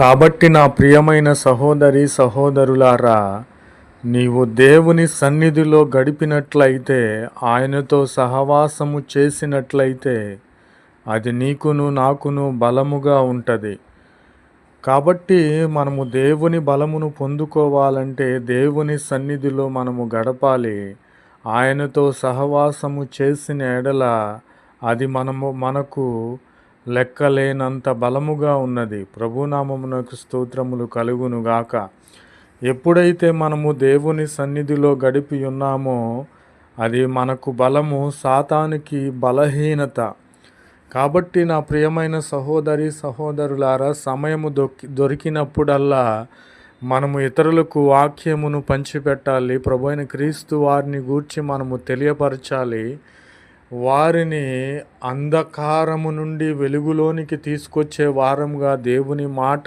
కాబట్టి నా ప్రియమైన సహోదరి సహోదరులారా నీవు దేవుని సన్నిధిలో గడిపినట్లయితే ఆయనతో సహవాసము చేసినట్లయితే అది నీకును నాకును బలముగా ఉంటుంది. కాబట్టి మనము దేవుని బలమును పొందుకోవాలంటే దేవుని సన్నిధిలో మనము గడపాలి. ఆయనతో సహవాసము చేసిన ఎడల అది మనము మనకు లెక్కలేనంత బలముగా ఉన్నది. ప్రభునామమునకు స్తోత్రములు కలుగును గాక. ఎప్పుడైతే మనము దేవుని సన్నిధిలో గడిపి ఉన్నామో అది మనకు బలము సాతానికి బలహీనత. కాబట్టి నా ప్రియమైన సహోదరి సహోదరులారా సమయము దొరికి దొరికినప్పుడల్లా మనము ఇతరులకు వాక్యమును పంచిపెట్టాలి. ప్రభు అయిన క్రీస్తు వారిని గూర్చి మనము తెలియపరచాలి. వారిని అంధకారము నుండి వెలుగులోనికి తీసుకొచ్చే వారముగా దేవుని మాట